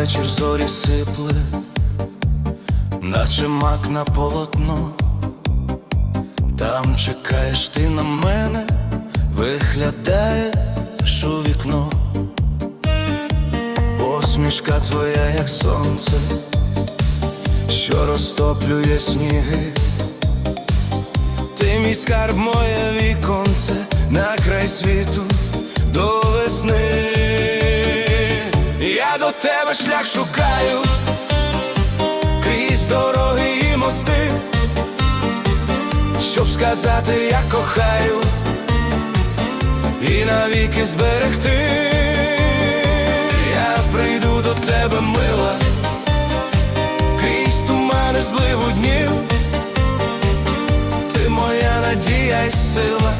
вечір зорі сипли, наче мак на полотно. Там чекаєш ти на мене, виглядаєш у вікно. Посмішка твоя, як сонце, що розтоплює сніги. Ти мій скарб, моє віконце на край світу до весни. Тебе шлях шукаю. Крізь дороги і мости, щоб сказати, я кохаю. І навіки зберегти. Я прийду до тебе, мила, крізь тумани зливу днів. Ти моя надія й сила,